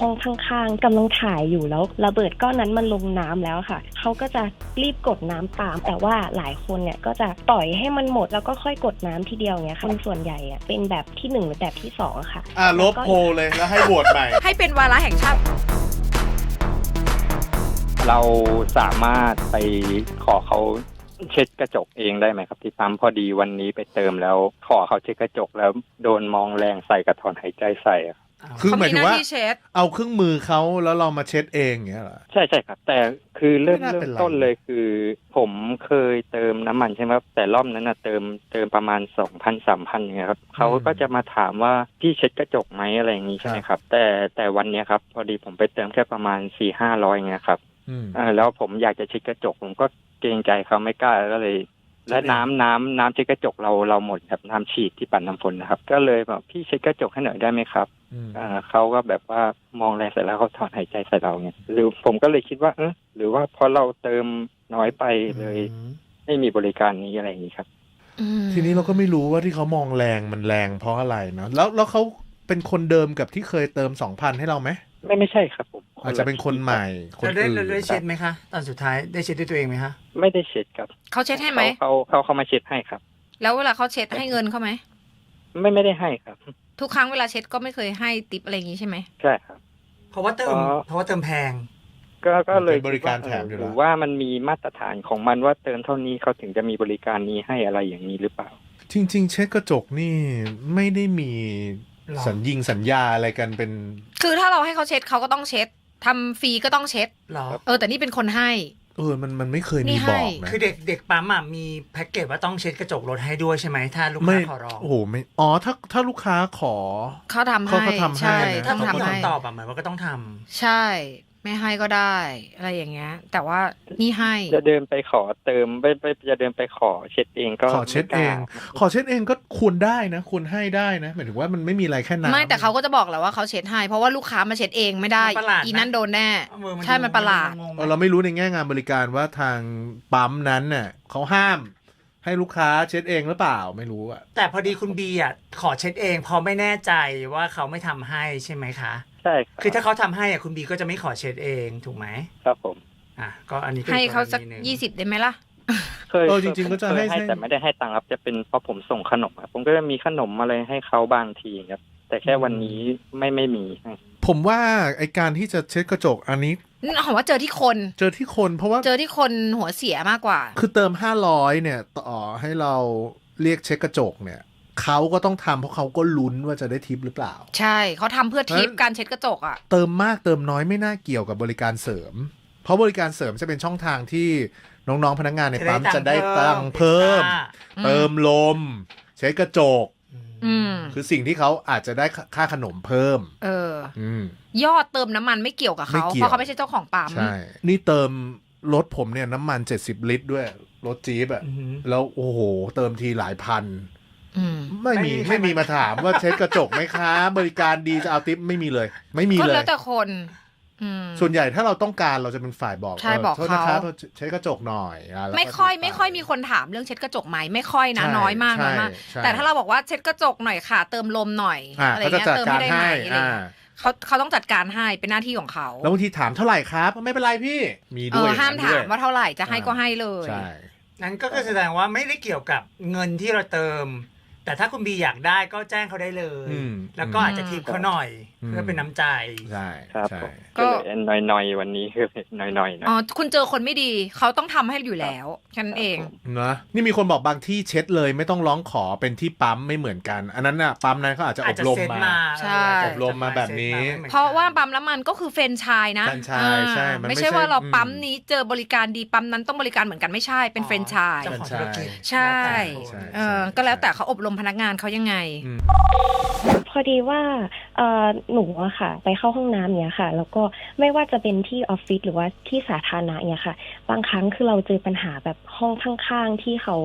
ห้องข้างๆกำลังถ่ายอยู่แล้ว ระเบิดก้อนนั้นมันลงน้ำแล้วค่ะ เขาก็จะรีบกดน้ำตาม แต่ว่าหลายคนเนี่ยก็จะปล่อยให้มันหมดแล้วก็ค่อยกดน้ำทีเดียวเนี้ยค่ะคนส่วนใหญ่อะเป็นแบบที่หนึ่งหรือแบบที่สองอะค่ะ อะลบโพลเลยแล้วให้โหวตใหม่ ให้เป็นวาระแห่งชาติ เราสามารถไปขอเขาเช็ดกระจกเองได้ไหมครับที่ปั๊มพอดีวันนี้ไปเติมแล้ว ขอเขาเช็ดกระจกแล้วโดนมองแรงใส่กระถอนหายใจใส่อะ คือเขาหมายมีถึหงน้าว่าที่เช็ดเอาเครื่องมือเขาแล้วเรามาเช็ดเองอย่างเงี้ยเหรอใช่ใช่ครับ แต่คือเริ่มไม่น่าเริ่เป็นมไรต้นเลยคือ ผมเคยเติมน้ำมันใช่ไหมครับแต่รอบนั้นนะเติมเติมประมาณสองพันสามพันเงี้ยครับเขาก็จะมาถามว่าพี่เช็ดกระจกไหมอะไรอย่างงี้ใช่ไหมครับ แต่แต่วันเนี้ยครับ พอดีผมไปเติมแค่ประมาณสี่ห้าร้อยเงี้ยครับอืมเออแล้วผมอยากจะเช็ดกระจกผมก็เกรงใจเขาไม่กล้าก็เลย และน้ำน้ำน้ำเช็ดกระจกเราเราหมดครับน้ำฉีดที่ปั่นน้ำฝนนะครับ ก็เลยแบบพี่เช็ดกระจกให้หน่อยได้ไหมครับอืมเอ่อเขาก็แบบว่ามองแรงเสร็จแล้วเขาถอนหายใจใส่เราเนี่ยหรือผมก็เลยคิดว่าเออหรือว่าเพราะเราเติมน้อยไปเลย ไม่มีบริการนี้อะไรอย่างนี้ครับอืมทีนี้เราก็ไม่รู้ว่าที่เขามองแรงมันแรงเพราะอะไรเนาะแล้วแล้วเขาเป็นคนเดิมกับที่เคยเติมสองพันให้เราไหม ไม่ไม่ใช่ครับผมอาจจะเป็นคนใหม่คนเราได้อื่นเราได้เช็ดไหมคะ ตอนสุดท้ายได้เช็ดด้วยตัวเองไหมคะไม่ได้เช็ดครับเขาเช็ดให้ไหมเขาเขาเขามาเช็ดให้ครับ แล้วเวลาเขาเช็ดให้เงินเขาไหมไม่ไม่ได้ให้ครับ ทุกครั้งเวลาเช็ดก็ไม่เคยให้ติปอะไรอย่างงี้ใช่ไหมใช่ครับ เพราะว่าเติมอ๋อเพราะว่าเติมแพง ก็ก็เลยเป็นบริการแถมอยู่หแล้รืวอว่ามันมีมาตรฐานของมันว่าเติมเท่านี้เขาถึงจะมีบริการนี้ให้อะไรอย่างนี้หรือเปล่า จริง ๆ เช็ดกระจกนี่ไม่ได้มีหรอ สัญญิงสัญญาอะไรกันเป็น คือถ้าเราให้เขาเช็ดเขาก็ต้องเช็ดทำฟรีก็ต้องเช็ดหรอเออ แต่นี่เป็นคนให้เออมันมันไม่เคยนี่มีให้บอกนะคือเด็กเด็กปั๊มอะมีแพ็กเกจว่าต้องเช็ดกระจกรถให้ด้วยใช่ไหมถ้าลูกไม่ค้าขอร้องโอ้โหไม่อ๋อถ้าถ้าลูกค้าขอเขาทำเขาให้ก็ทำให้ใช่นะถ้าต้องเขาทำมีให้คำตอบอะเหมือนว่าก็ต้องทำใช่ ไม่ให้ก็ได้ อะไรอย่างเงี้ย แต่ว่านี่ให้ จะเดินไปขอเติมไปไปจะเดินไปขอเช็ดเองก็ขอเช็ดเองไม่กล้าขอเช็ดเองก็ควรได้นะควรให้ได้นะหมายถึงว่ามันไม่มีอะไรแค่น้ำไม่แต่เขาก็จะบอกแหละว่าเขาเช็ดให้ เพราะว่าลูกค้ามาเช็ดเองไม่ได้ มันประหลาดนะ อีนั่นโดนแน่เออใช่มันประหลาดงงๆเออเราไม่รู้ในแง่งานบริการว่าทางปั๊มนั้นเนี่ยเขาห้าม ให้ลูกค้าเช็ดเองหรือเปล่าไม่รู้อะแต่พอดีคุณบีอะขอเช็ดเองเพราะไม่แน่ใจว่าเขาไม่ทำให้ใช่ไหมคะ ใช่รับคือถ้าเขาทำให้อะคุณบีก็จะไม่ขอเช็ดเองถูกไหมครับผม อะก็อันนี้ก็ให้เขาสักอีรณีหนึ่งยี่สิบได้ไหมล่ะเคยเออจริงๆก็จะเคยให้ให้แต่ไม่ได้ให้ตังค์ครับจะเป็นเพราะผมส่งขนมครับผมก็จะมีขนมอะไรให้เขาบางทีครับ แต่แค่วันนี้ไม่ไม่มีให้ผมว่าไอการที่จะเช็ดกระจกอันนี้นี่ผมว่าเจอที่คน เจอที่คนเพราะว่าเจอที่คนหัวเสียมากกว่า คือเติมห้าร้อยเนี่ย ต่อให้เราเรียกเช็ดกระจกเนี่ย เขาก็ต้องทำเพราะเขาก็ลุ้นว่าจะได้ทิปหรือเปล่า ใช่เขาทำเพื่อทิปเอ้ยการเช็ดกระจกอะ เติมมากเติมน้อยไม่น่าเกี่ยวกับบริการเสริม เพราะบริการเสริมจะเป็นช่องทางที่น้องๆพนักงานในปั๊มจะได้ตังค์เพิ่มอืมเติมลมเช็ดกระจก อืม คือสิ่งที่เขาอาจจะได้ค่าขนมเพิ่ม เออ อืม ยอดเติมน้ำมันไม่เกี่ยวกับไม่เขาเกี่ยว เพราะเขาไม่ใช่เจ้าของปั๊ม ใช่ นี่เติมรถผมเนี่ยน้ำมัน 70 ลิตรด้วย รถจี๊ปอะ อือหือ แล้วโอ้โห เติมทีหลายพันอืม ไม่มีไม่ไม่มีมีใครมาถามว่าเช็ดกระจกไหมคะ บริการดีจะเอาทิปไม่มีเลย ไม่มีก็เลยแล้วแต่คนอืมส่วนใหญ่ถ้าเราต้องการเราจะเป็นฝ่ายบอกใช่บอกโทษนะครับเขาเช็ดกระจกหน่อยอะแล้วก็ไม่ค่อยติดปไม่ค่อยมีคนถามเรื่องเช็ดกระจกไหมไม่ค่อยนะใช่น้อยมากใช่น้อยมากใช่แต่ถ้าเราบอกว่าเช็ดกระจกหน่อยค่ะ เติมลมหน่อยอะอะไรเขาจะเงี้ยจัดเติมการไม่ได้ไหมให้อะไรอ่าเงี้ยเขาเขาต้องจัดการให้เป็นหน้าที่ของเขา แล้วบางทีถามเท่าไหร่ครับ ไม่เป็นไรพี่มีเอด้วยอห้ามอย่งถานั้นมด้วยว่าเท่าไหร่จะให้ก็ให้เลยใช่นั้นก็คือแสดงว่าไม่ได้เกี่ยวกับเงินที่เราเติม แต่ถ้าคุณบีอยากได้ก็แจ้งเขาได้เลย อืม แล้วก็อาจจะทิปเขาหน่อยอืมเพื่อเป็นน้ำใจ ใช่ครับใช่ ผมก็ ก็เลยหน่อยๆวันนี้คือหน่อยๆนะ อ๋อคุณเจอคนไม่ดี เขาต้องทำให้อยู่แล้วแค่นั้นเอง นะนี่มีคนบอกบางที่เช็ดเลยไม่ต้องร้องขอเป็นที่ปั๊มไม่เหมือนกัน อันนั้นน่ะปั๊มนั้นเขาอาจจะออาจบจะรมเซ็ตมา มาใช่เอบรมมาแบบนี้ซ็ตมาไม่หมือนกันเพราะว่าปั๊มน้ำมันก็คือเฟรนไชายนะแฟรนไชส์อ่าใช่มันไม่ไม่ใช่ใช่ว่าเราอืม ปั๊มนี้เจอบริการดีปั๊มนั้นต้องบริการเหมือนกันไม่ใช่เป็นเฟรนไชาย เจ้าของธุรกิจใช่ใช่ เออก็แล้วแต่เขาอบรมพนักงานเขายังไงอืมพอดีว่าเอ่อหนูอะค่ะ ไปเข้าห้องน้ำเนี่ยค่ะ แล้วก็ไม่ว่าจะเป็นที่ออฟฟิศหรือว่าที่สาธารณะเนี่ยค่ะ บางครั้งคือเราเจอปัญหาแบบห้องข้างๆ ที่เขา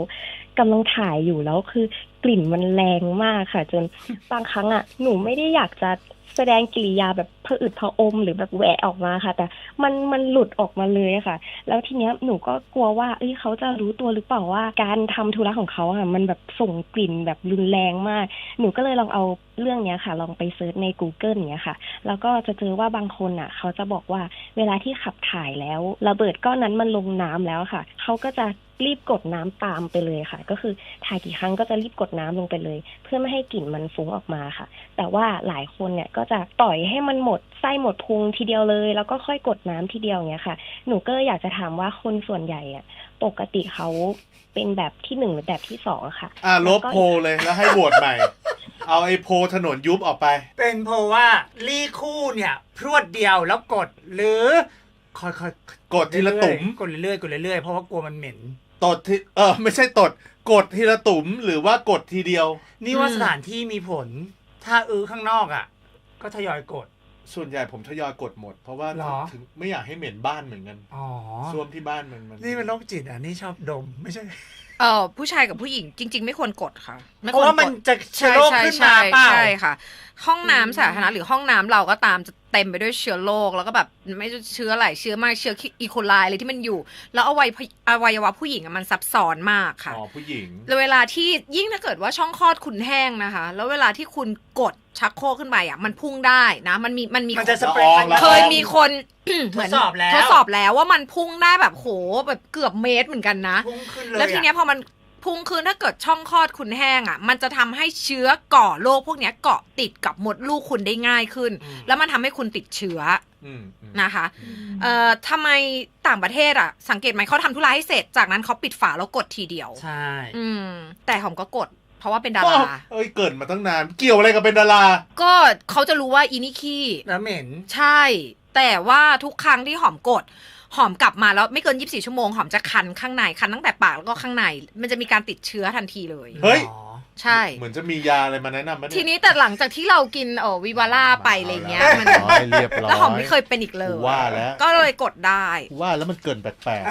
กำลังถ่ายอยู่แล้วคือกลิ่นมันแรงมากค่ะ จนบางครั้งอะหนูไม่ได้อยากจะ แสดงกิริยาแบบผะอืดผะอมหรือแบบแหวะออกมาค่ะ แต่มันมันหลุดออกมาเลยอะค่ะ แล้วทีเนี้ยหนูก็กลัวว่าเอ้ยเขาจะรู้ตัวหรือเปล่าว่า การทำธุระของเขาอะมันแบบส่งกลิ่นแบบรุนแรงมาก หนูก็เลยลองเอาเรื่องเนี้ยค่ะ ลองไปเซิร์ชใน Google เนี้ยค่ะ แล้วก็จะเจอว่าบางคนอะ เขาจะบอกว่าเวลาที่ขับถ่ายแล้ว ระเบิดก้อนนั้นมันลงน้ำแล้วค่ะ เขาก็จะ รีบกดน้ำตามไปเลยค่ะ ก็คือถ่ายกี่ครั้งก็จะรีบกดน้ำลงไปเลย เพื่อไม่ให้กลิ่นมันฟุ้งออกมาค่ะ แต่ว่าหลายคนเนี่ยก็จะปล่อยให้มันหมดไส้หมดพุงทีเดียวเลย แล้วก็ค่อยกดน้ำทีเดียวอย่างเงี้ยค่ะ หนูก็เลยอยากจะถามว่าคนส่วนใหญ่อะปกติเขาเป็นแบบที่หนึ่งหรือแบบที่สองอะค่ะ อะลบโพลเลยแล้วให้โหวตใหม่ เอาไอ้โพลถนนยุบออกไป เป็นเพราะว่ารีคู่เนี่ย พรวดเดียวแล้วกดหรือค่อยๆกดทีละตุ่มกดเรื่อยๆกดเรื่อยๆเพราะว่ากลัวมันเหม็น ตดที่เออไม่ใช่ตด กดทีละตุ่มหรือว่ากดทีเดียว นี่ว่าอืมสถานที่มีผล ถ้าอื้อข้างนอกอะ ก็ทยอยกด ส่วนใหญ่ผมทยอยกดหมด เพราะว่าหรอ ถึงไม่อยากให้เหม็นบ้านเหมือนกันอ๋อ ซ่วมที่บ้านมันมันนี่มันโรคจิตอะ นี่ชอบดมไม่ใช่เออผู้ชายกับผู้หญิงจริง ๆ ไม่ควรกดค่ะ ไม่เพควราะรว่ามันกดจะเชื้อโรคขึ้นมาเปล่า ใช่ค่ะ ห้องน้ำสาธารณะหรือห้องน้ำเราก็ตามจะเต็มไปด้วยเชื้อโรคแล้วก็แบบไม่ใช่เชื้ออะไรเชื้อมากเชื้ออีโคไลเลยที่มันอยู่ แล้วอวัยอวัยวะผู้หญิงอะมันซับซ้อนมากค่ะอ๋อผู้หญิงแล้วเวลาที่ยิ่งถ้าเกิดว่าช่องคลอดคุณแห้งนะคะ แล้วเวลาที่คุณกดชักโครกขึ้นไปอะมันพุ่งได้นะ มันมีมันมีมันจะสละเปรอย์องละอองเคยมีคนเหมืนทดสอบแล้วทดสอบแล้วว่ามันพุ่งได้แบบโหแบบเกือบเมตรเหมือนกันนะพุ่งขึ้นเลยแล้วทีเนี้ยพอมัน พุ่งขึ้นถ้าเกิดช่องคลอดคุณแห้งอะ มันจะทำให้เชื้อก่อโรคพวกเนี้ยเกาะติดกับมดลูกคุณได้ง่ายขึ้นอืมแล้วมันทำให้คุณติดเชื้ออืมอืมนะคะเอ่อทำไมต่างประเทศอะ สังเกตไหมเขาทำธุระให้เสร็จ จากนั้นเขาปิดฝาแล้วกดทีเดียว ใช่ อืม แต่หอมก็กด เพราะว่าเป็นดาอ้าวรา เอ้ยเกิดมาตั้งนาน เกี่ยวอะไรกับเป็นดารา ก็เขาจะรู้ว่าอีนี่ขี้แล้วเหม็น ใช่ แต่ว่าทุกครั้งที่หอมกด หอมกลับมาแล้วไม่เกิน 24 ชั่วโมงหอมจะคันข้างในคันตั้งแต่ปากแล้วก็ข้างใน มันจะมีการติดเชื้อทันทีเลย เฮ้ยอ๋อใช่ เหมือนจะมียาอะไรมาแนะนำไหมเยทีนี้แต่หลังจากที่เรากินเออวิวาร่าไปอะไรเงี้ยมันร้อยเรียบร้อยแล้วหอมไม่เคยเป็นอีกเลยกูว่าแล้วก็เลยกดได้ว่าแล้วมันเกินแปลก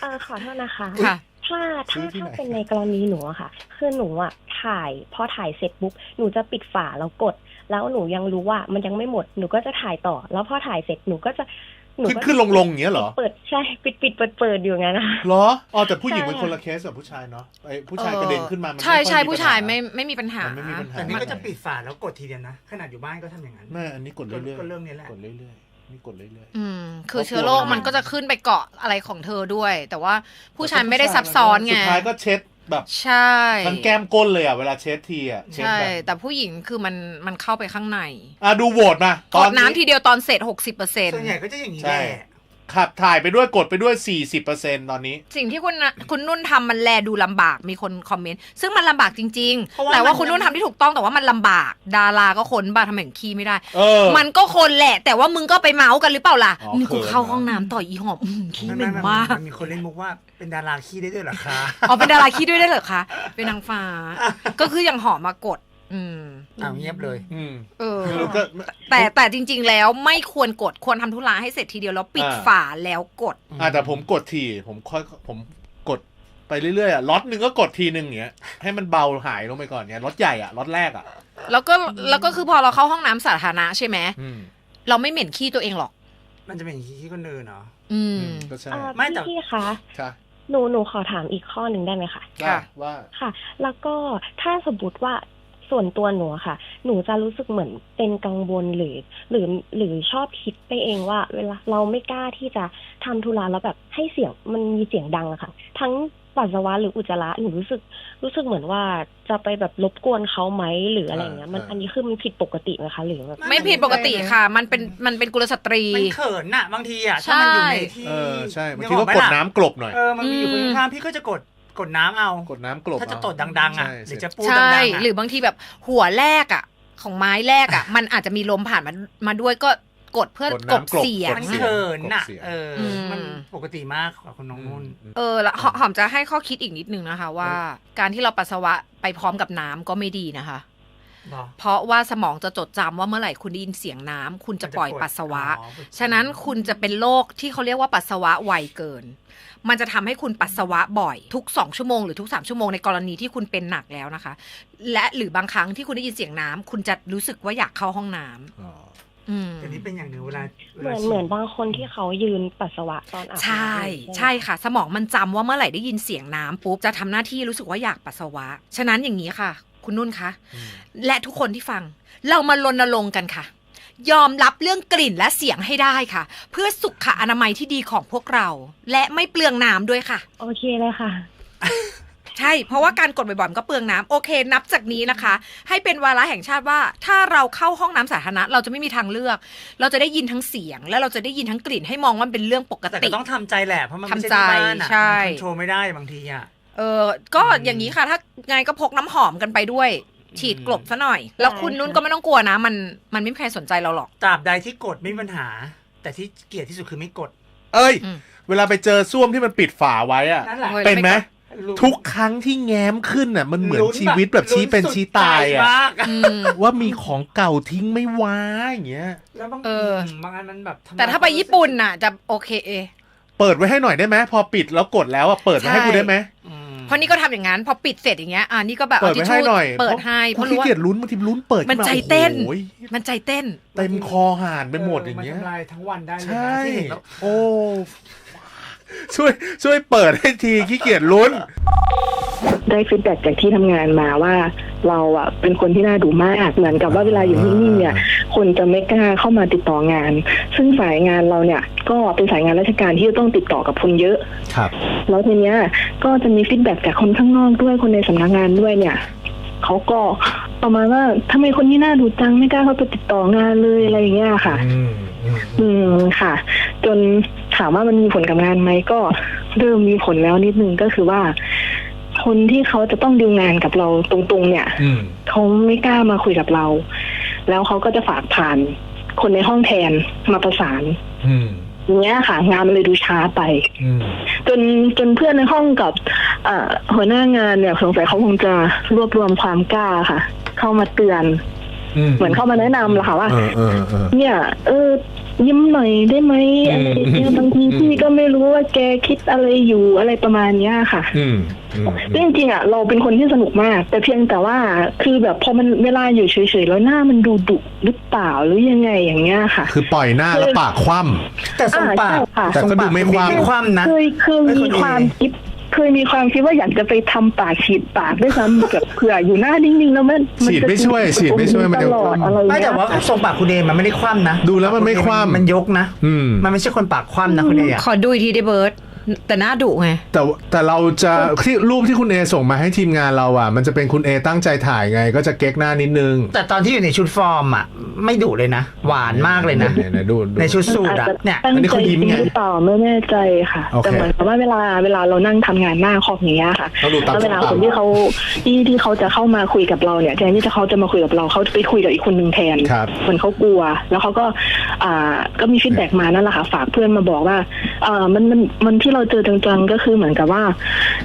เออขอโทษนะคะค่ะถ้าซื้ถ้าอที่ไหนถ้าเป็นในกรณีหนูอะค่ะ คือหนูอะถ่ายพอถ่ายเสร็จปุ๊บหนูจะปิดฝาแล้วกด แล้วหนูยังรู้ว่ามันยังไม่หมดหนูก็จะถ่ายต่อ แล้วพอถ่ายเสร็จหนูก็จะหนูขึ้นก็ขึ้นลงลงอย่างเงี้ยเหรอเปิดใช่ปิดปิดเปิดเปิดอยู่งั้นนะคะเหรออ๋อแต่ผู้หญิงใช่เป็นคนละเคสกับผู้ชายเนาะไอ้ผู้ชายกระเด็นขึ้นมามันใช่ไม่ค่อยใช่มีผู้ปัญหชายไม่ไม่มีปัญหามันไม่มีปัญหาแต่นี่ก็จะปิดฝาแล้วกดทีเดียวนะขนาดอยู่บ้านก็ทำอย่างนั้นไม่อันนี้กดเรื่อยๆก็เรื่องนี้แหละกดเรื่อยๆนี่กดเรื่อยอืมคือเชื้อโรคมันก็จะขึ้นไปเกาะอะไรของเธอด้วย แต่ว่าผู้ชายไม่ได้ซับซ้อนไงสุดท้ายก็เช็ด แบบใช่ทั้งแก้มก้นเลยอะเวลาเช็ดทีอะเช็ดใช่แบบแต่ผู้หญิงคือมันมันเข้าไปข้างในอะดูโหวตมากตดอนน้ำทีเดียวตอนเสร็จหกสิบเปอร์เซ็นส่วนใหญ่ก็จะอย่างนี้ใช่แหละ ขับถ่ายไปด้วยกดไปด้วย 40%ตอนนี้ สิ่งที่คุณนะคุณนุ่นทำมันแลดูลำบากมีคนคอมเมนต์ซึ่งมันลำบากจริง เพราะว่าๆ แต่ว่ามันคุณนุ่นทำที่ถูกต้องแต่ว่ามันลำบาก ดาราก็คนบ้าทำไมถึงขี้ไม่ได้ เออ มันก็คนแหละ แต่ว่ามึงก็ไปเมาส์กันหรือเปล่าล่ะอ๋อนี่กูเขิน เข้านะห้องน้ำต่ออีหอมอื้อหือขี้เหม็นไไมากนมีคนเล่นมุกว่าเป็นดาราขี้ได้ด้วยเหรอคะ อ๋อเป็นดาราขี้ด้วยได้เหรอคะเป็นนางฟ้า ก็คืออย่างหอมมากด อืมอ้าวเงียบเลย อืมเออไม่รู้ก็ แต่แต่จริง ๆ แล้วไม่ควรกดควรทำธุระให้เสร็จทีเดียวแล้วปิดอ่า ฝาแล้วกด อะแต่ผมกดทีผมค่อยผมกดไปเรื่อยๆอะล็อตหนึ่งก็กดทีหนึ่งอย่างเงี้ยให้มันเบาหายลงไปก่อนเนี้ยล็อตใหญ่อะล็อตแรกอะ แล้วก็แล้วก็คือพอเราเข้าห้องน้ำสาธารณะใช่ไหมอืมเราไม่เหม็นขี้ตัวเองหรอก มันจะเป็นอย่างขี้คนอื่นเนาะ อืมอืมก็ใช่เอ่อไม่แต่ พี่ๆคะค่ะหนูหนูขอถามอีกข้อหนึ่งได้ไหมคะว่าว่า ค่ะ แล้วก็ถ้าสมมติว่า ส่วนตัวหนูอะค่ะ หนูจะรู้สึกเหมือนเป็นกังวลหรือ หรือหรือชอบคิดไปเองว่า เวลาเราไม่กล้าที่จะทำธุระแล้วแบบให้เสียงมันมีเสียงดังอะค่ะ ทั้งปัสสาวะหรืออุจจาระหนูรู้สึกรู้สึกเหมือนว่าจะไปแบบรบกวนเขาไหมหรืออะไรอย่างเงี้ย มันอ่าอันนี้คือมันผิดปกติไหมคะหรือแบบไม่ผิดปกติค่ะ มันเป็นมันเป็นกุลสตรีมันเขินน่ะบางทีอะถ้ามันอยู่ในที่เออใช่บางนึทีอก็อไหมกดล่ะน้ำกลบหน่อยเออมันมีอยู่คนข้างๆพี่ก็จะกด กดน้ำเอากดน้ำกลบถ้าจะเอตดดัง ๆ อะใช่หรือสิจะพูดใช่ดังๆอะหรือบางทีแบบหัวแรกอะ ของไม้แรกอะ มันอาจจะมีลมผ่านมามาด้วยก็กดเพื่อกดกน้ำบกลบเสียงมันกดสียเขินน่ะกดเสียงเอออมมันปกติมากกว่าคนน้องนุ่นอืมเออแล้วหอหอมจะให้ข้อคิดอีกนิดนึงนะคะ ว่า การที่เราปัสสาวะไปพร้อมกับน้ำก็ไม่ดีนะคะ เหรอเพราะว่าสมองจะจดจำว่าเมื่อไหร่คุณได้ยินเสียงน้ำคุณจะปล่อยปัสสาวะอ๋อฉะนั้นคุณจะเป็นโรคที่เขาเรียกว่าปัสสาวะไวเกิน มันจะทำให้คุณปัสสาวะบ่อย ทุก 2 ชั่วโมงหรือทุก 3 ชั่วโมงในกรณีที่คุณเป็นหนักแล้วนะคะ และหรือบางครั้งที่คุณได้ยินเสียงน้ำคุณจะรู้สึกว่าอยากเข้าห้องน้ำอ๋ออืมแต่นี่เป็นอย่างหนึ่งเวลาเหมือนเหมือนบางคนที่เขายืนปัสสาวะตอนอาบน้ำใช่ ใช่ค่ะ สมองมันจำว่าเมื่อไหร่ได้ยินเสียงน้ำปุ๊บจะทำหน้าที่รู้สึกว่าอยากปัสสาวะ ฉะนั้นอย่างนี้ค่ะ คุณนุ่นคะอืมและทุกคนที่ฟัง เรามารณรงค์กันค่ะ ยอมรับเรื่องกลิ่นและเสียงให้ได้ค่ะ เพื่อสุขอนามัยที่ดีของพวกเรา และไม่เปลืองน้ำด้วยค่ะ โอเคเลยค่ะ ใช่ เพราะว่าการกดบ่อยๆมันก็เปลืองน้ำโอเค นับจากนี้นะคะ ให้เป็นวาระแห่งชาติว่า ถ้าเราเข้าห้องน้ำสาธารณะเราจะไม่มีทางเลือก เราจะได้ยินทั้งเสียง และเราจะได้ยินทั้งกลิ่นให้มองว่ามันเป็นเรื่องปกแต่ติ ก็ต้องทำใจแหละเพราะมันไม่ใช่ทำใจที่บ้านอะใช่คอนโทรลไม่ได้บางทีอะ เออ ก็อืมอย่างนี้ค่ะ ถ้าไงก็พกน้ำหอมกันไปด้วย ฉีดกลบซะหน่อย แล้วคุณนุ่นก็ไม่ต้องกลัวนะ มันมันไม่มีใครสนใจเราหรอกตราบใดที่กดไม่มีปัญหา แต่ที่เกลียดที่สุดคือไม่กด เอ้ยอืมเวลาไปเจอส้วมที่มันปิดฝาไว้อะนั่นแหละเป็นไหมลุ้นทุกครั้งที่แง้มขึ้นอะ มันเหมือนลุ้ชีวิตแบบชี้เป็นชี้ตายลุ้นสุดใจอะมากอืมว่ามีของเก่าทิ้งไม่ว้าอย่างเงี้ยแล้วบางเออบางอันมันแบบทำลยแต่ถ้าไปญี่ปุ่นน่ะ จะโอเคเอเปิดไว้ให้หน่อยได้ไหมพอปิดแล้วกดแล้วอะเปิดไว้ให้ใช่กูได้ไหมอืม เพราะนี่ก็ทำอย่างนั้นพอปิดเสร็จอย่างเงี้ยอ่านี่ก็แบบเปิเอาดทิชไว้ให้ชู่หน่อยเปิดให้เพเพราะราะขี้รู้ว่าเกียจลุ้นบางทีลุ้นเปิดมันขึ้าใจเต้นโอ้ยมันใจเต้นเต็มคอห่านไปหมดอย่างเงี้ยมันทำลายทั้งวันได้เลยใช่นะที่เห็นแล้วโอ้ ช่วยช่วยเปิดให้ทีขี้เกียจลุ้น ได้ฟีดแบ็กจากที่ทำงานมาว่า เราอะเป็นคนที่น่าดูมากเหมือนกับว่าเวลาอยู่นิ่งๆเนี่ย คนจะไม่กล้าเข้ามาติดต่องาน ซึ่งสายงานเราเนี่ย ก็เป็นสายงานราชการที่จะต้องติดต่อกับคนเยอะ ครับ แล้วทีเนี้ยก็จะมีฟีดแบ็กจากคนข้างนอกด้วยคนในสำนักงานด้วยเนี่ยเขาก็ประมาณว่าทำไมคนนี้น่าดูจังไม่กล้าเข้าไปติดต่องานเลยอะไรอย่างเงี้ยค่ะ อืม อืมอืมค่ะ จน ถามว่ามันมีผลกับงานไหมก็เริ่มมีผลแล้วนิดนึงก็คือว่า คนที่เขาจะต้องดีลงานกับเราตรงๆ เนี่ยอืมเขาไม่กล้ามาคุยกับเรา แล้วเขาก็จะฝากผ่าน คนในห้องแทนมาประสานอืมอย่างเงี้ยค่ะ งานมันเลยดูช้าไปอืมจนจนเพื่อนในห้องกับเอ่อหัวหน้างานเนี่ยสงสัยเขาคงจะรวบรวมความกล้าค่ะ เข้ามาเตือนอืมเหมือนเข้ามาแนะนำแหละค่ะว่าเออเออเออเนี่ย เออ ยิ้มหน่อยได้ไหมอืมอะไรอย่างเงี้ยอืมบางทีอืมพี่ก็ไม่รู้ว่าแกคิดอะไรอยู่อะไรประมาณเนี้ยค่ะ อืมอืมซึ่งจริงๆอะเราเป็นคนที่สนุกมาก แต่เพียงแต่ว่าคือแบบพอมันเวลาอยู่เฉยๆแล้วหน้ามันดูดุหรือเปล่าหรือยังไงอย่างเงี้ยค่ะ คือปล่อยหน้าแล้วปากคว่แต่ทรงปากอ่าใช่ค่ะ แต่ก็ดูไม่คว่ำ ไม่คว่ำนะ เคยเคยไม่มีค่อยดีความคิด เคยมีความคิดว่าอยากจะไปทำปากฉีดปากด้วยซ้ำแบบเผื่ออยู่หน้านิ่งๆแล้วมันนฉีดไม่ช่วยจะฉีดไม่ช่วยมันตจะลอดอะไรอย่างไม่เงี้แต่ยว่าทรงปากคุณเดย์มันไม่ได้คว่ำนะ ดูแล้วมันไม่คว่ำมันยกนะำอืมมันไม่ใช่คนปากคว่ำนะคุณเดย์อะขอดูอีกทีได้เบิร์ด แต่หน้าดุไง แต่แต่เราจะที่รูปที่คุณเอส่งมาให้ทีมงานเราอะ มันจะเป็นคุณเอตั้งใจถ่ายไง ก็จะเก๊กหน้านิดนึง แต่ตอนที่อยู่ในชุดฟอร์มอะ ไม่ดุเลยนะ หวานมากเลยนะไหๆดูดูในชุดสูทอาจอะจะเนี่ยตั้งอันนี้ใจเขาจยิ้ริมงไงหรือเปล่าไม่แน่ใจค่ะโอเคแต่เหมือนกับว่าเวลาเวลาเรานั่งทำงานหน้าคอมอย่างเงี้ยค่ะต้องดูตามแล้วเวลาตามคนที่เขาที่ที่เขาจะเข้ามาคุยกับเราเนี่ยแทนที่จะเขาจะมาคุยกับเราเขาจะไปคุยกับอีกคนหนึ่งแทนครับเหมือนเขากลัว แล้วเขาก็อ่าก็มีฟีดแบ็กมานั่นแหละค่ะฝากเพื่อนมาบอกว่าอ่ามันมันมันที่เราเจอจังๆก็คือเหมือนกับว่า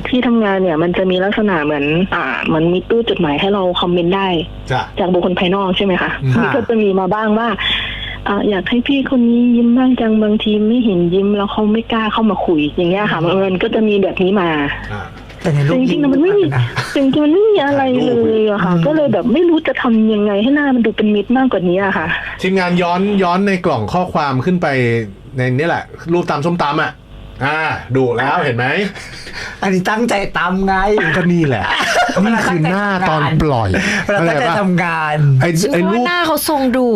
ที่ทำงานเนี่ย มันจะมีลักษณะเหมือน อ่าเหมันมีตู้จดหมายให้เราคอมเมนต์ได้ จ้ะ จากบุคคลภายนอกใช่ไหมคะอืมนี่ก็จะมีมาบ้างว่าอ่าอยากให้พี่คนนี้ยิ้มบ้างจังบางทีไม่เห็นยิ้มแล้วเขาไม่กล้าเข้ามาคุยอย่างเงี้ยค่ะมันมันก็จะมีแบบนี้มา อ่า แต่ในรูปจริงๆมันไม่มีนะจริงๆมันไม่มีอะไรเลยอะค่ะ อืม ก็เลยแบบไม่รู้จะทำยังไงให้หน้ามันดูเป็นมิตรมากกว่านี้อะค่ะ ทีมงานย้อนย้อนในกล่องข้อความขึ้นไปในนี่แหละ รูปตามส้มตำอะ อ่าดูแล้วเห็นไหม อันนี้ตั้งใจตามไง ก็นี่แหละ นี่คือหน้าตอนปล่อยเวลาตั้งใจเข้าใจปะทำงานไอ้ฉันไอ้ว่ารูปหน้าเขาทรงดุ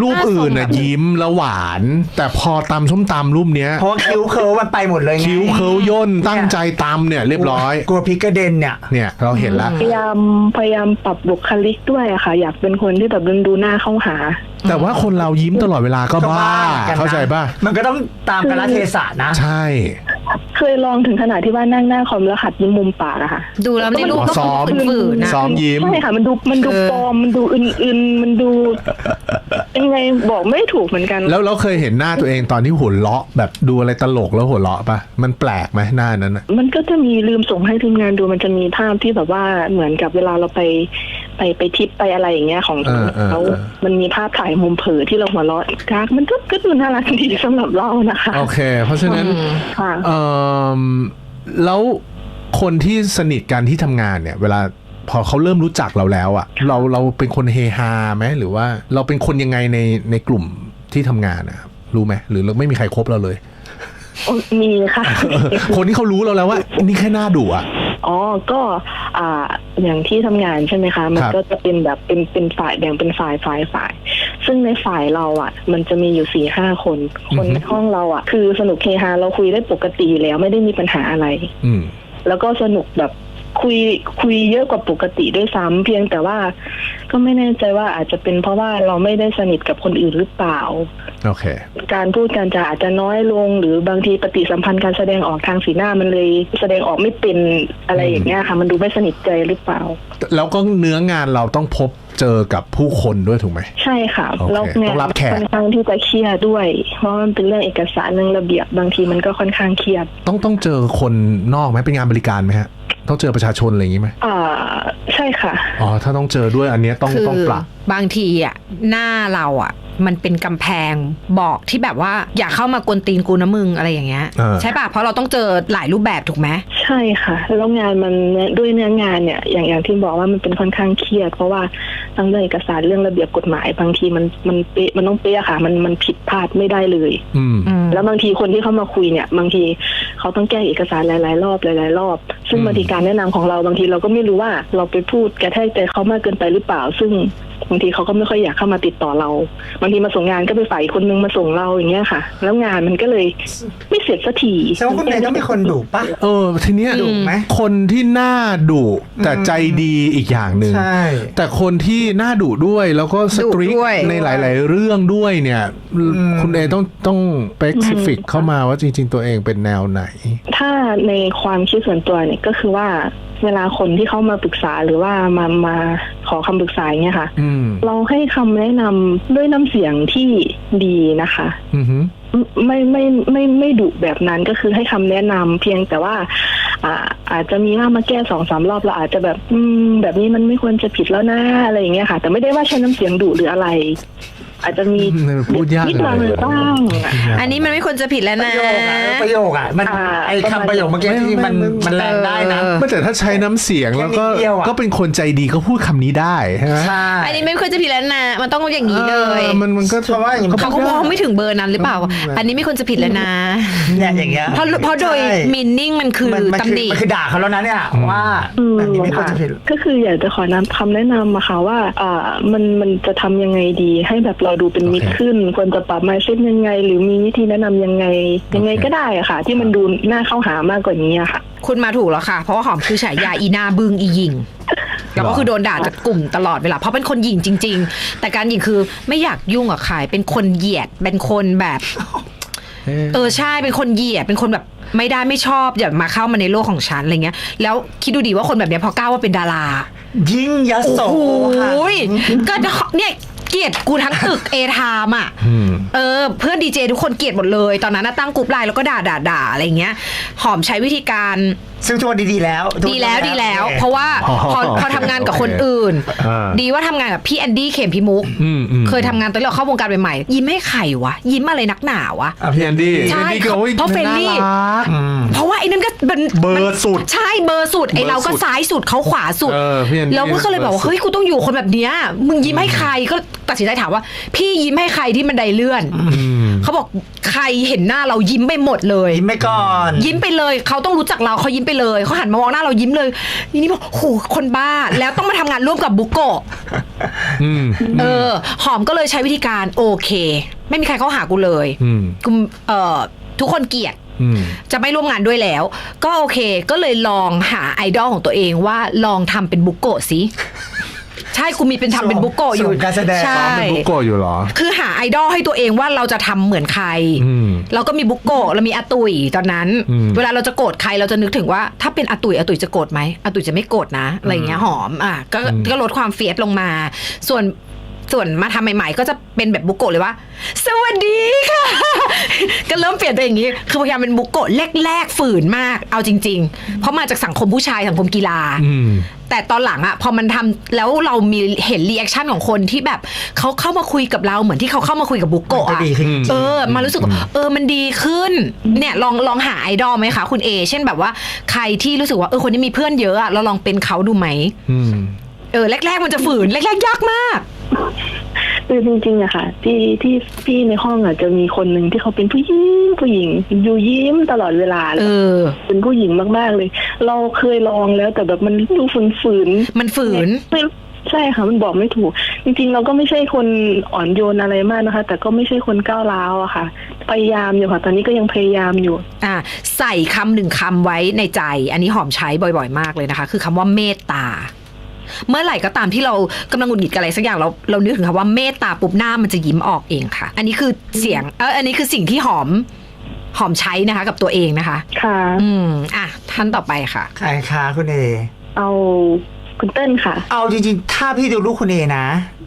รูปอื่นน่ะยิ้มแล้วหวาน แต่พอตำส้มตำรูปเนี้ยเพราะว่าคิ้วเคิร์ลมันไปหมดเลยไงคิ้วเคิ้วย่นตั้งใจตำเนี่ยเรียบร้อยกลัวพริกกระเด็นเนี่ยเนี่ยเราเห็นแล้วพยายามพยายามปรับบุคลิกด้วยอะค่ะ อยากเป็นคนที่แบบดึงดูหน้าเข้าหา แต่ว่าคนเรายิ้มตลอดเวลาก็บ้าหมือนกันนะเข้าใจป่ะมันก็ต้องตามกาลเทศะนะ ใช่ เคยลองถึงขนาดที่ว่านั่งหน้าคอมแล้วหัดยิ้มมุมปากอะค่ะ ดูแล้วในรูปก็ซ้อมคือฝืนๆนะซ้อมยิ้มใช่ค่ะมันดูมันดูเออปลอมมันดูอื่นๆมันดูยังไงบอกไม่ถูกเหมือนกัน แล้วเราเคยเห็นหน้าตัวเองตอนที่หัวเราะแบบดูอะไรตลกแล้วหัวเราะป่ะมันแปลกไหมหน้านั้นน่ะมันก็จะมีลืมส่งให้ทีมงานดูมันจะมีภาพที่แบบว่าเหมือนกับเวลาเราไป ไปไปไปทริปไปอะไรอย่างเงี้ยของเออเออเขาเออมันมีภาพถ่ายมุมเผยที่เราหัวเราะกากมันก็ก็ดูน่ารักดีสำหรับเรานะคะโอเค เพราะฉะนั้นอืมค่ะ เอ่อแล้วคนที่สนิทกันที่ทำงานเนี่ย เวลาพอเขาเริ่มรู้จักเราแล้วอะเราเราเป็นคนเฮฮาไหมหรือว่าเราเป็นคนยังไงในในกลุ่มที่ทำงานนะครับรู้ไหมหรือเราไม่มีใครครบเราเลยมีค่ะ คนที่เขารู้เราแล้วว่านี่แค่หน้าดุอะ อ๋อ ก็อ่า อย่างที่ทำงานใช่ไหมคะ มันครับก็จะเป็นแบบเป็นเป็นฝ่ายแบ่งเป็นฝ่ายฝ่ายฝ่าย ซึ่งในฝ่ายเราอะ มันจะมีอยู่สี่ห้าคน คนในห้องเราอะ คือสนุกเฮฮาเราคุยได้ปกติอยู่แล้วไม่ได้มีปัญหาอะไรอืมแล้วก็สนุกแบบ คุยคุยเยอะกว่าปกติด้วยซ้ำเพียงแต่ว่า ก็ไม่แน่ใจว่าอาจจะเป็นเพราะว่าเราไม่ได้สนิทกับคนอื่นหรือเปล่า โอเค การพูดการจาอาจจะน้อยลง หรือบางทีปฏิสัมพันธ์การแสดงออกทางสีหน้ามันเลย แสดงออกไม่เป็นอะไรอย่างเงี้ยค่ะ มันดูไม่สนิทใจหรือเปล่า แล้วก็เนื้องานเราต้องพบเจอกับผู้คนด้วยถูกไหม ใช่ค่ะโอเคแล้วต้องรับแขก ค่อนข้างที่จะเครียดด้วย เพราะมันเป็นเรื่องเอกสารเรื่องระเบียบบางทีมันก็ค่อนข้างเครียด ต้องต้องเจอคนนอกไหมเป็นงานบริการไหมฮะ ต้องเจอประชาชนอะไรอย่างนี้ไหมอ่าใช่ค่ะ อ๋อ ถ้าต้องเจอด้วยอันเนี้ยต้องคือต้องปรับบางทีอะหน้าเราอะ มันเป็นกำแพงบอกที่แบบว่าอย่าเข้ามากวนตีนกูนะมึงอะไรอย่างเงี้ยเออ ใช่ป่ะเพราะเราต้องเจอหลายรูปแบบถูกไหม ใช่ค่ะ แล้วงานมันด้วยเนื้องานเนี่ย อย่างอย่างที่บอกว่ามันเป็นค่อนข้างเครียด เพราะว่าทั้งเรื่องเอกสารเรื่องระเบียบกฎหมายบางทีมันมันเป๊ะมันต้องเป๊ะค่ะ มันมันผิดพลาดไม่ได้เลย อืม อืม แล้วบางทีคนที่เข้ามาคุยเนี่ย บางทีเขาต้องแก้เอกสารหลาย ๆ รอบหลาย ๆ รอบ ซึ่งอืม บางทีการแนะนำของเราบางทีเราก็ไม่รู้ว่าเราไปพูดกระแทกใจเขามากเกินไปหรือเปล่า ซึ่ง บางทีเขาก็ไม่ค่อยอยากเข้ามาติดต่อเรา บางทีมาส่งงานก็ไปฝ่ายอีกคนนึงมาส่งเราอย่างเงี้ยค่ะ แล้วงานมันก็เลยไม่เสร็จสักทีแสดงว่าคุณเมย์ต้องมีคนดุปะเออ ทีเนี้ยดุไหมคนที่หน้าดุแต่ใจดีอีกอย่างหนึ่งใช่แต่คนที่หน้าดุด้วยแล้วก็สตรีทดุด้วยในหลาย ๆ เรื่องด้วยเนี่ยมคุณเอต้องต้องเปกซิฟิกเข้ามาว่าจริง ๆ ตัวเองเป็นแนวไหน ถ้าในความคิดส่วนตัวเนี่ยก็คือว่าเวลาคนที่เข้ามาปรึกษาหรือว่ามามา ขอคำปรึกษาอย่างเงี้ยค่ะ อืมเราให้คำแนะนำด้วยน้ำเสียงที่ดีนะคะ อือหือ ไม่ไม่ไม่ไม่ดุแบบนั้นก็คือให้คำแนะนำเพียงแต่ว่า อ่า อาจจะมีว่ามาแก้สองสามรอบเราอาจจะแบบ อืม แบบนี้มันไม่ควรจะผิดแล้วนะอะไรอย่างเงี้ยค่ะ แต่ไม่ได้ว่าใช้น้ำเสียงดุหรืออะไร อาจจะมีอืมพูดยากนิดหน่อยเลยบ้างอะอันนี้มันไม่ควรจะผิดแล้วปนะระโยคอะประโยคอะมันอ่าไอ้คำประโยคเมื่อกี้ที่มันไม่ไม่มันแรงได้นะเออไม่แต่ถ้าใช้น้ำเสียงแล้วก็แค่นิดเดียวอะก็เป็นคนใจดีก็พูดคำนี้ได้ใช่ไหมใช่อันนี้ไม่ควรจะผิดแล้วนะมันต้องอย่างนี้เลยออมันมันก็เพราะว่าอย่างเขาก็มองไม่ถึงเบอร์นั้นหรือเปล่า อันนี้ไม่ควรจะผิดแล้วนะเนี่ยอย่างเงี้ยเพราะเพราะโดยใช่มินนิ่งมันคือมันมันคือตำหนิมันคือด่าเขาแล้วนะเนี่ยว่าอืมแบบนี้ไม่ควรจะผิดก็คืออยากจะขอนำคำแนะนำมาค่ะว่าอ่ามันมันจะทำยังไงดีให้แบบเราดูเป็นมิตรโอเคขึ้น ควรจะปรับมาเช่นยังไง หรือมีวิธีแนะนำยังไง ยังไงโอเคก็ได้อะค่ะ ที่มันดูน่าเข้าหามากกว่านี้อะค่ะ คุณมาถูกแล้วค่ะ เพราะว่าหอมคือฉายาอีหนาบึงอีหยิงแล้วก็คือโดนด่าจากกลุ่มตลอดเวลาเพราะเป็นคนหยิงจริง ๆ แต่การหยิงคือไม่อยากยุ่งกับใครเป็นคนเหยียดเป็นคนแบบเอ๊ะเออใช่เป็นคนเหยียดเป็นคนแบบไม่ได้ไม่ชอบอย่ามาเข้ามาในโลกของฉันอะไรเงี้ย แล้วคิดดูดีว่าคนแบบเนี้ยพอก้าวว่าเป็นดารา ยิ่งยโสโอ้โหค่ะก็เนี่ย เกลียดกูทั้งตึกเอทามอะอืมเออ เพื่อนดีเจทุกคนเกลียดหมดเลย ตอนนั้นน่ะตั้งกลุ่มไลน์แล้วก็ด่าด่าด่าอะไรเงี้ย หอมใช้วิธีการ ซึ่งทุกวันดีๆแล้วดีแล้วดีแล้วโอคเพราะว่าอ๋อพอพอทำงานกับคนอื่นอ่าดีว่าทำงานกับพี่แอนดี้เข็มพิมุก อืมอืมเคยทำงานตอนที่เราเข้าวงการใหม่ๆยิ้มให้ใครวะ ยิ้มอะไรนักหนาวะ อะพี่แอนดี้ใช่พี่แอนดี้ก็โอ้ยเพราะเฟรนลี่ น่ารักอืมเพราะว่าไอ้นั่นก็เป็นเบอร์มันสุดใช่เบอร์สุดไอ้เบอร์เราก็สุดซ้ายสุดเขาขวาสุดเออพี่แอนดี้ แล้วก็เลยแบบว่าเบอร์สุดเฮ้ยกูต้องอยู่คนแบบเนี้ยมึงยิ้มให้ใครก็ตัดสินใจถามว่า พี่ยิ้มให้ใครที่มันไดเลื่อนอืมเขาบอกใครเห็นหน้าเรายิ้มไปหมดเลย ยิ้มไปก่อน ยิ้มไปเลยเขาต้องรู้จักเราเขายิ้มไปเลยเขาหันมามองหน้าเรายิ้มเลยทีนี้บอกโหคนบ้าแล้วต้องมาทำงานร่วมกับบุกโกะอืม เออ หอมก็เลยใช้วิธีการโอเค ไม่มีใครเข้าหากูเลยอืม กูเอ่อทุกคนเกลียด อืม จะไม่ร่วมงานด้วยแล้ว ก็โอเค ก็เลยลองหาไอดอลของตัวเองว่าลองทำเป็นบุกโกะสิ ใช่กูมีเป็นทำเป็นบุกโกะอยู่ส่งการแสดงใช่เป็นบุกโกะอยู่เหรอ คือหาไอดอลให้ตัวเองว่าเราจะทำเหมือนใครอืมเราก็มีบุกโกะเรามีอาตุยตอนนั้นอืมเวลาเราจะโกรธใครเราจะนึกถึงว่าถ้าเป็นอาตุยอาตุยจะโกรธไหมอาตุยจะไม่โกรธนะอะไรอย่างเงี้ยหอมอะก็ก็ลดความเฟียสลงมา ส่วน ส่วนมาทำใหม่ ๆ ก็จะเป็นแบบบุโกะเลยว่า สวัสดีค่ะ ก็เริ่มเปลี่ยนตัวอย่างนี้ คือพยายามเป็นบุโกะแรกๆฝืนมาก เอาจริง ๆ เพราะมาจากสังคมผู้ชายสังคมกีฬาอืมแต่ตอนหลังอะพอมันทำแล้วเรามีเห็นรีแอคชั่นของคนที่แบบเขาเข้ามาคุยกับเราเหมือนที่เขาเข้ามาคุยกับบุโกะมันอะก็ดีขึ้นจริงๆเออมารู้สึกว่าเออมันดีขึ้นเนี่ยลองลองหาไอดอลไหมคะคุณเอ เช่นแบบว่าใครที่รู้สึกว่าเออคนนี้มีเพื่อนเยอะอะเราลองเป็นเขาดูไหมอืมเออแรก ๆ มันจะฝืนแรก ๆ ยากมาก คือจริงๆอะค่ะ ที่ที่พี่ในห้องอะจะมีคนหนึ่งที่เขาเป็นผู้หญิงผู้หญิง อยู่ยิ้มตลอดเวลาเออ เป็นผู้หญิงมากๆเลย เราเคยลองแล้วแต่แบบมันดูฝืนๆมันฝืนไม่ใช่ค่ะมันบอกไม่ถูก จริงๆ เราก็ไม่ใช่คนอ่อนโยนอะไรมากนะคะ แต่ก็ไม่ใช่คนก้าวร้าวอะค่ะ พยายามอยู่ค่ะ ตอนนี้ก็ยังพยายามอยู่ อ่าใส่คำหนึ่งคำไว้ในใจ อันนี้หอมใช้บ่อย ๆ มากเลยนะคะ คือคำว่าเมตตา เมื่อไหร่ก็ตามที่เรากำลังหงุดหงิดกับอะไรสักอย่างเราเรานึกถึงคำว่าเมตตาปุ๊บหน้ามันจะยิ้มออกเองค่ะ อันนี้คือเสียงเอออันนี้คือสิ่งที่หอมหอมใช้นะคะ กับตัวเองนะคะ ค่ะ อืมอะท่านต่อไปค่ะใครคะคุณเอเอาคุณเต้นค่ะ เอาจริงๆ ถ้าพี่ดูรูปคุณเอนะ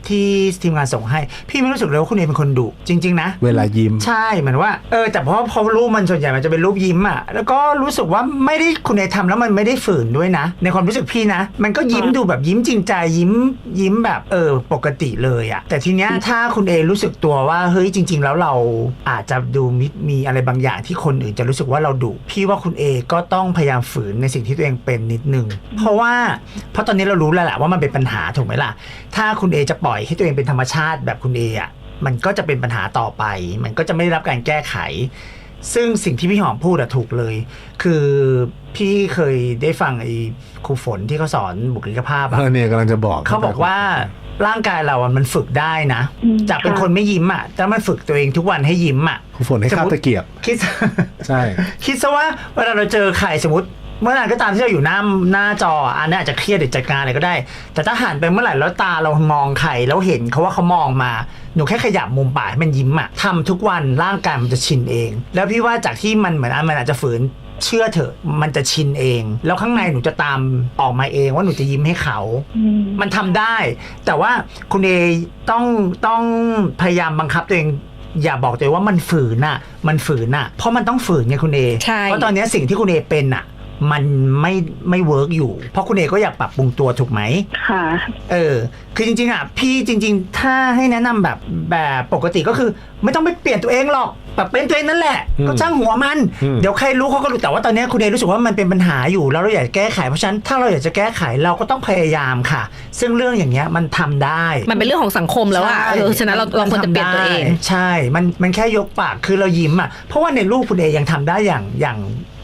ที่ทีมงานส่งให้ พี่ไม่รู้สึกเลยว่าคุณเอเป็นคนดุจริง ๆ นะ เวลายิ้ม ใช่เหมือนว่าเออแต่เพราะพอรูปมันส่วนใหญ่มันจะเป็นรูปยิ้มอะแล้วก็รู้สึกว่าไม่ได้คุณเอทำแล้วมันไม่ได้ฝืนด้วยนะ ในความรู้สึกพี่นะ มันก็ยิ้มค่ะดูแบบยิ้มจริงใจยิ้มยิ้มแบบเออปกติเลยอะแต่ทีเนี้ยถ้าคุณเอรู้สึกตัวว่าเฮ้ยจริง ๆ แล้วเราอาจจะดูมีมีอะไรบางอย่างที่คนอื่นจะรู้สึกว่าเราดุพี่ว่าคุณเอก็ต้องพยายามฝืนในสิ่งที่ตัวเองเป็นนิดนึงเพราะว่าเพราะตอนนี้เรารู้แล้วแหละว่ามันเป็นปัญหาถูกไหมล่ะถ้าคุณเอจะปล่อยให้ตัวเองเป็นธรรมชาติแบบคุณเออะมันก็จะเป็นปัญหาต่อไป มันก็จะไม่ได้รับการแก้ไข ซึ่งสิ่งที่พี่หอมพูดอะถูกเลย คือพี่เคยได้ฟังไอ้ครูฝนที่เขาสอนบุคลิกภาพอะเออเนี่ยกำลังจะบอกเขาบอกว่าร่างกายเราอะมันฝึกได้นะอืมจากเป็นค่ะคนไม่ยิ้มอะแต่มันฝึกตัวเองทุกวันให้ยิ้มอะครูฝนให้ข้าวตะเกียบ คิดใช่ คิดซะว่าเวลาเราเจอใครสมมติ เมื่อไหร่ก็ตามที่เราอยู่หน้าหน้าจออะอันนี้อาจจะเครียดหรือจัดการอะไรก็ได้ แต่ถ้าหันไปเมื่อไหร่แล้วตาเรามองใครแล้วเห็นเขาว่าเขามองมาหนูแค่ขยับมุมปากให้มันยิ้มอะทำทุกวันร่างกายมันจะชินเอง แล้วพี่ว่าจากที่มันเหมือนอันมันอาจจะฝืนเชื่อเถอะมันจะชินเอง แล้วข้างในหนูจะตามออกมาเองว่าหนูจะยิ้มให้เขาอืมมันทำได้ แต่ว่าคุณเอต้องต้องพยายามบังคับตัวเองอย่าบอกตัวเองว่ามันฝืนน่ะมันฝืนน่ะเพราะมันต้องฝืนไงคุณเอใช่เพราะตอนเนี้ยสิ่งที่คุณเอเป็นน่ะ มันไม่ไม่เวิร์กอยู่ เพราะคุณเอก็อยากปรับปรุงตัวถูกไหม ค่ะ เออ คือจริง ๆ อะ พี่จริง ๆ ถ้าให้แนะนำแบบแบบปกติก็คือ ไม่ต้องไปเปลี่ยนตัวเองหรอกแบบเป็นตัวเองนั่นแหละ อืมก็ช่างหัวมัน อืม เดี๋ยวใครรู้เขาก็รู้แต่ว่าตอนเนี้ยคุณเอรู้สึกว่ามันเป็นปัญหาอยู่แล้วเราอยากแก้ไขเพราะฉะนั้นถ้าเราอยากจะแก้ไขเราก็ต้องพยายามค่ะ ซึ่งเรื่องอย่างเงี้ยมันทำได้ มันเป็นเรื่องของสังคมแล้วอะใช่เออฉะนั้นเราเราควรจะเปลี่ยนตัวเองมัทำได้ใช่ มันมันแค่ยกปากคือเรายิ้มอะ เพราะว่าในรูปคุณเอยังทำได้อย่างอย่าง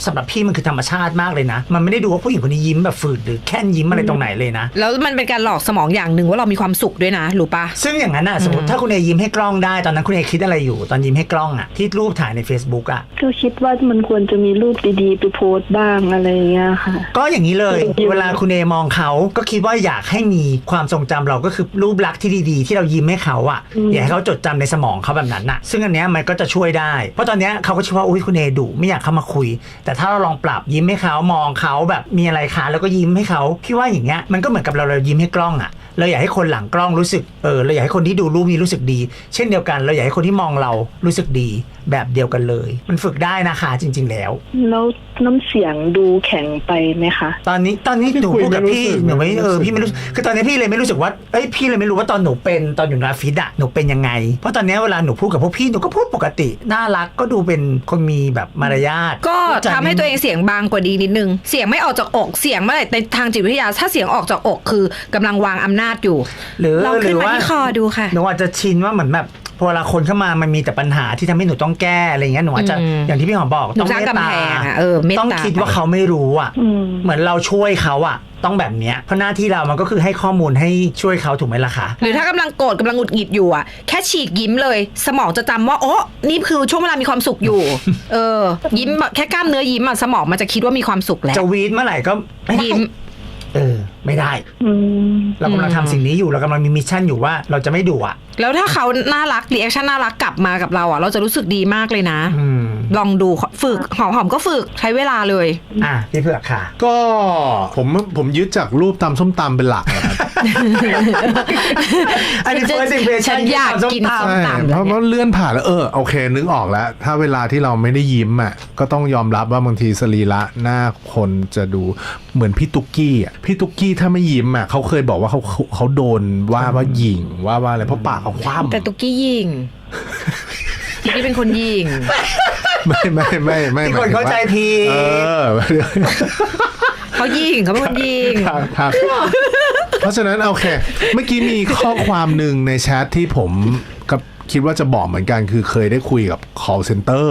สำหรับพี่มันคือธรรมชาติมากเลยนะ มันไม่ได้ดูว่าผู้หญิงคนนี้ยิ้มแบบฝืดหรือแค่นยิ้มอะไรตรงไหนเลยนะ แล้วมันเป็นการหลอกสมองอย่างหนึ่งว่าเรามีความสุขด้วยนะรู้ปะซึ่งอย่างนั้นอะสมมติถ้าคุณเอยิ้มให้กล้องได้ตอนนั้นคุณเอคิดอะไรอยู่ ตอนยิ้มให้กล้องอะที่รูปถ่ายใน Facebook อะก็คิดว่ามันควรจะมีรูปดีๆไปโพสต์บ้างอะไรอย่างเงี้ยค่ะ ก็อย่างนี้เลยยิ้มเวลาคุณเอมองเขาก็คิดว่าอยากให้มีความทรงจำเราก็คือรูปลักษณ์ที่ดีๆ ที่เรายิ้มให้เขาอะอืมอยากให้เขาจดจำในสมองเขาแบบนั้นน่ะ ซึ่งอันเนี้ยมันก็จะช่วยได้ เพราะตอนเนี้ยเขาก็คิดว่าอุ้ยคุณเอดุไม่อยากเข้ามาคุยแต่ถ้าเราลองปรับยิ้มให้เขามองเขาแบบมีอะไรคะแล้วก็ยิ้มให้เขาพี่ว่าอย่างเงี้ยมันก็เหมือนกับเราเรายิ้มให้กล้องอะ เราอยากให้คนหลังกล้องรู้สึกเออเราอยากให้คนที่ดูรูปนี้รู้สึกดี เช่นเดียวกันเราอยากให้คนที่มองเรารู้สึกดีแบบเดียวกันเลย มันฝึกได้นะคะจริง ๆ แล้วแล้วน้ำเสียงดูแข็งไปไหมคะ ตอนนี้ตอนนี้พี่หนูคุยพูดกับไม่รู้พี่สึกหนูไม่ไม่รู้เออสึกพี่ไม่รู้คือตอนนี้พี่เลยไม่รู้สึกว่าเอ้ยพี่เลยไม่รู้ว่าตอนหนูเป็นตอนอยู่ในออฟฟิศอะหนูเป็นยังไง เพราะตอนนี้เวลาหนูพูดกับพวกพี่หนูก็พูดปกติน่ารักก็ดูเป็นคนมีแบบมารยาทก็พูดจาทำให้ตัวเองเสียงบางกว่าดีนิดนึงเสียงไม่ออกจากอกเสียงเมื่อไหร่ในทางจิตวิทยาถ้าเสียงออกจากอกคือกำลังวางอำนาจอยู่ หรือลองหขึ้รืนอมาว่าที่คอดูค่ะ หนูอาจจะชินว่าเหมือนแบบพอเวลาคนเข้ามามันมีแต่ปัญหาที่ทำให้หนูต้องแก้อะไรเงี้ยหนูอาจจะอืมอย่างที่พี่หอมบอกหนูต้องสร้างเมตกำตาแพงอะเออเมตตาต้องคิดว่าเขาไม่รู้อะอืมเหมือนเราช่วยเขาอะต้องแบบเนี้ยเพราะหน้าที่เรามันก็คือให้ข้อมูลให้ช่วยเขาถูกไหมล่ะคะ หรือถ้ากำลังโกรธกำลังหงุดหงิดอยู่อะแค่ฉีกยิ้มเลย สมองจะจำว่าโอ้นี่คือช่วงเวลามีความสุขอยู่ เออ ยิ้มแบบแค่กล้ามเนื้อยิ้มอะสมองมันจะคิดว่ามีความสุขแล้วจะวีดเมื่อไหร่ก็ไม่ได้ยิ้มเออไม่ได้อืมเรากำลังทำสิ่งนี้อยู่เรากำลังมีมิชชั่นอยู่ว่าเราจะไม่ดุอะ แล้วถ้าเขาน่ารักรีแอคชั่นน่ารักกลับมากับเราอะ เราจะรู้สึกดีมากเลยนะ อืม ลองดูฝึกหอมหอมๆก็ฝึกใช้เวลาเลย อะพี่เผือกค่ะ ก็ผมผมยึดจากรูปตำส้มตำเป็นหลักนะครับอันนี้ first impression ฉันอยากกินที่ส้มใช่ตำเพราะว่าเลื่อนผ่านแล้วเออโอเค นึกออกแล้ว ถ้าเวลาที่เราไม่ได้ยิ้มอะก็ต้องยอมรับว่าบางทีสรีระหน้าคนจะดูเหมือนพี่ตุ๊กกี้อะพี่ตุ๊กกี้ถ้าไม่ยิ้มอะเขาเคยบอกว่าเขาเขาเขาโดนว่าว่าหยิงว่าว่าอะไรเพราะปากเขาคว่ำแต่ตุกกี้ยิงตุกกี้เป็นคนยิง ไม่ไม่ไม่ไม่ที่คนเข้าใจผิดเออเขายิงเขาเป็นคนยิงครับครับเพราะฉะนั้นโอเค เมื่อกี้มีข้อความหนึ่งในแชทที่ผมก็คิดว่าจะบอกเหมือนกันคือเคยได้คุยกับ call center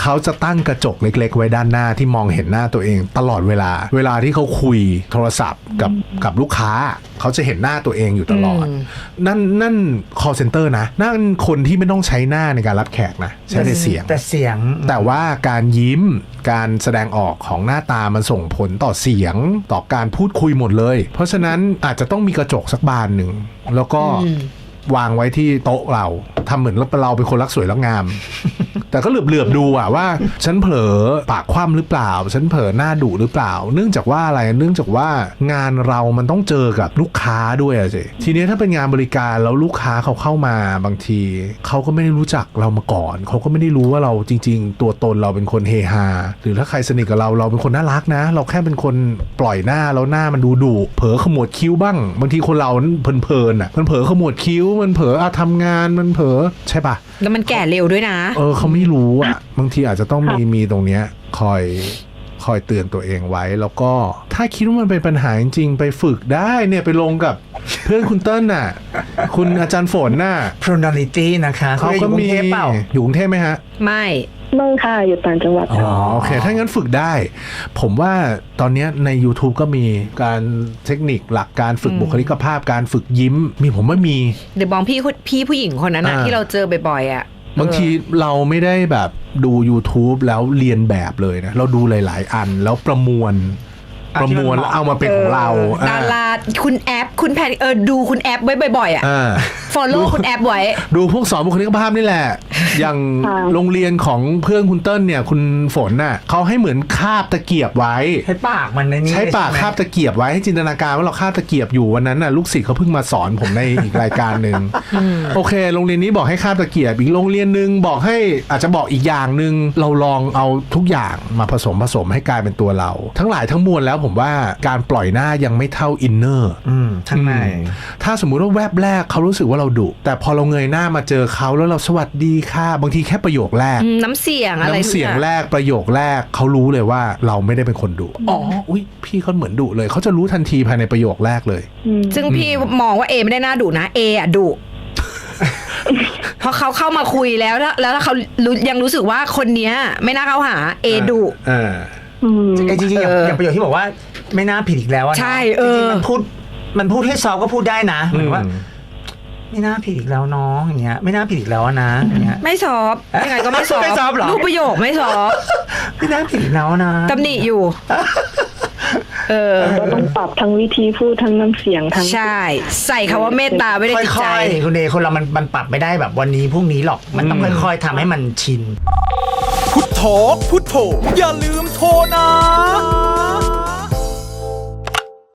เขาจะตั้งกระจกเล็ก ๆ ไว้ด้านหน้าที่มองเห็นหน้าตัวเองตลอดเวลา เวลาที่เขาคุยโทรศัพท์กับกับลูกค้า เขาจะเห็นหน้าตัวเองอยู่ตลอดอืมนั่นนั่น call center นะ นั่นคนที่ไม่ต้องใช้หน้าในการรับแขกนะใช้แต่เสียง แต่เสียง แต่ว่าการยิ้มการแสดงออกของหน้าตามันส่งผลต่อเสียงต่อการพูดคุยหมดเลย เพราะฉะนั้นอาจจะต้องมีกระจกสักบานหนึ่งแล้วก็อืม วางไว้ที่โต๊ะเราทำเหมือนเราเป็นคนรักสวยรักงาม แต่ก็เหลือบๆดูอะว่า ฉันเผลอปากคว่ำหรือเปล่า ฉันเผลอหน้าดุหรือเปล่า เนื่องจากว่าอะไรเนื่องจากว่างานเรามันต้องเจอกับลูกค้าด้วยอะสิทีนี้ถ้าเป็นงานบริการแล้วลูกค้าเขาเข้ามาบางทีเขาก็ไม่ได้รู้จักเรามาก่อนเขาก็ไม่ได้รู้ว่าเราจริง ๆ ตัวตนเราเป็นคนเฮฮาหรือถ้าใครสนิทกับเราเราเป็นคนน่ารักนะ เราแค่เป็นคนปล่อยหน้าแล้วหน้ามันดูดุเผลอขมวดคิ้วบ้าง บางทีคนเราเพลินๆอะมันเผลอขมวดคิ้วมันเผลออะทำงานมันเผลอใช่ปะแล้วมันแก่เร็วด้วยนะ เออเขาไม่รู้อะ บางทีอาจจะต้องมีมีตรงเนี้ยคอยคอยเตือนตัวเองไว้แล้วก็ถ้าคิดว่ามันเป็นปัญหาจริงๆ ไปฝึกได้เนี่ยไปลงกับเพื่อนคุณเติ้ลน่ะ คุณอาจารย์ฝนน่ะ pronality นะคะเขาอก็ยู่กรุมีงเทพเปล่าอยู่กรุงเทพไหมฮะ ไม่ ไม่ค่ะอยู่ต่างจังหวัดอ๋อค่ะโอเค ถ้างั้นฝึกได้ ผมว่าตอนเนี้ยใน YouTube ก็มีการเทคนิคหลักการฝึกอืมบุคลิกภาพการฝึกยิ้ม มีผมว่ามี เดี๋ยวบองพี่คนพี่ผู้หญิงคนนั้นนะอ่าที่เราเจอบ่อยๆอะบางทีเราไม่ได้แบบดู YouTube แล้วเรียนแบบเลยนะ เราดูหลาย ๆ อันแล้วประมวลเอา ประที่มมันวลเหมาะเอามาเป็นของเราออดาราคุณแอปคุณแพนเออดูคุณแอปไว้บ่อยๆอะอ่า follow คุณแอปไว้ ดูพวกสอนบุคลิกภาพนี่แหละ อย่างค่ะโรงเรียนของเพื่อนคุณเติ้ลเนี่ย คุณฝนน่ะเขาให้เหมือนคาบตะเกียบไว้ ใช้ปากมันในนี้ใช้ปากไหมคาบตะเกียบไว้ให้จินตนาการว่าเราคาบตะเกียบอยู่วันนั้นน่ะลูกศิษย์เขาเพิ่งมาสอนผมในอีกรายการหนึ่งโอเค โรงเรียนนี้บอกให้คาบตะเกียบอีกโรงเรียนหนึ่งบอกให้อาจจะบอกอีกอย่างหนึ่งเราลองเอาทุกอย่างมาผสมผสมให้กลายเป็นตัวเรา ทั้งหลายทั้งมวลแล้วผมว่าการปล่อยหน้ายังไม่เท่าอินเนอร์อืมข้างในถ้าสมมุติว่าแวบแรกเขารู้สึกว่าเราดุแต่พอเราเงยหน้ามาเจอเขาแล้วเราสวัสดีค่ะ บางทีแค่ประโยคแรกอืมน้ำเสียงอะไรน้ำเสียงทุกอแรกประโยคแรกเขารู้เลยว่าเราไม่ได้เป็นคนดุอ๋ออุ้ยพี่เขาเหมือนดุเลยเขาจะรู้ทันทีภายในประโยคแรกเลยอืมซึ่งพี่มองว่าเอไม่ได้น่าดุนะเออะดุเพราะเขาเข้ามาคุยแล้วแล้วแล้วเขารู้ยังรู้สึกว่าคนเนี้ย ไม่น่าเข้าหา เอดุ อ่าอืม ไอ้จริงๆอย่างเอออย่างประโยคที่บอกว่าไม่น่าผิดอีกแล้วอะนะใช่เออ จริงๆมันพูดมันพูดให้ซอฟก็พูดได้นะเหมือนว่าอืมไม่น่าผิดอีกแล้วน้องอย่างเงี้ยไม่น่าผิดอีกแล้วอะนะอย่างเงี้ย ไม่ซอฟยังไงก็ไม่ซอฟไม่ซอฟเหรอ รูปประโยคไม่ซอฟไม่น่าผิดอีกแล้วนะตำหนิอยู่ เออ ก็ต้องปรับทั้งวิธีพูดทั้งน้ำเสียงทั้ง ใช่ ใส่คำว่าเมตตาไว้ในจิตใจ ค่อยๆคุณเอคนเรามันมันปรับไม่ได้แบบวันนี้พรุ่งนี้หรอกมันต้องอืม ค่อยๆทำให้มันชินพุ ทอกพุทโธอย่าลืมโทรนะ